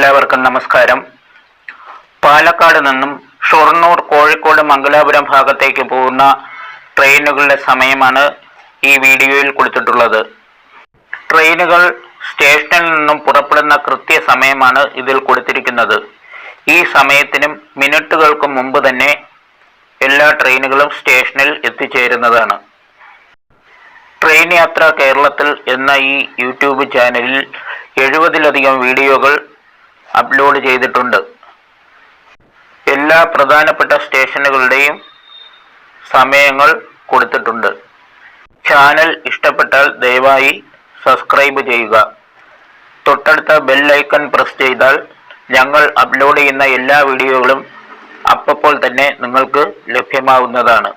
എല്ലാവർക്കും നമസ്കാരം. പാലക്കാട് നിന്നും ഷൊർണൂർ കോഴിക്കോട് മംഗലാപുരം ഭാഗത്തേക്ക് പോകുന്ന ട്രെയിനുകളുടെ സമയമാണ് ഈ വീഡിയോയിൽ കൊടുത്തിട്ടുള്ളത്. ട്രെയിനുകൾ സ്റ്റേഷനിൽ നിന്നും പുറപ്പെടുന്ന കൃത്യസമയമാണ് ഇതിൽ കൊടുത്തിരിക്കുന്നത്. ഈ സമയത്തിനും മിനിറ്റുകൾക്ക് മുമ്പ് തന്നെ എല്ലാ ട്രെയിനുകളും സ്റ്റേഷനിൽ എത്തിച്ചേരുന്നതാണ്. ട്രെയിൻ യാത്ര കേരളത്തിൽ എന്ന ഈ യൂട്യൂബ് ചാനലിൽ എഴുപതിലധികം വീഡിയോകൾ അപ്ലോഡ് ചെയ്തിട്ടുണ്ട്. എല്ലാ പ്രധാനപ്പെട്ട സ്റ്റേഷനുകളുടെയും സമയങ്ങൾ കൊടുത്തിട്ടുണ്ട്. ചാനൽ ഇഷ്ടപ്പെട്ടാൽ ദയവായി സബ്സ്ക്രൈബ് ചെയ്യുക. തൊട്ടടുത്ത ബെൽ ഐക്കൺ പ്രസ് ചെയ്താൽ ഞങ്ങൾ അപ്ലോഡ് ചെയ്യുന്ന എല്ലാ വീഡിയോകളും അപ്പോൾ തന്നെ നിങ്ങൾക്ക് ലഭ്യമാവുന്നതാണ്.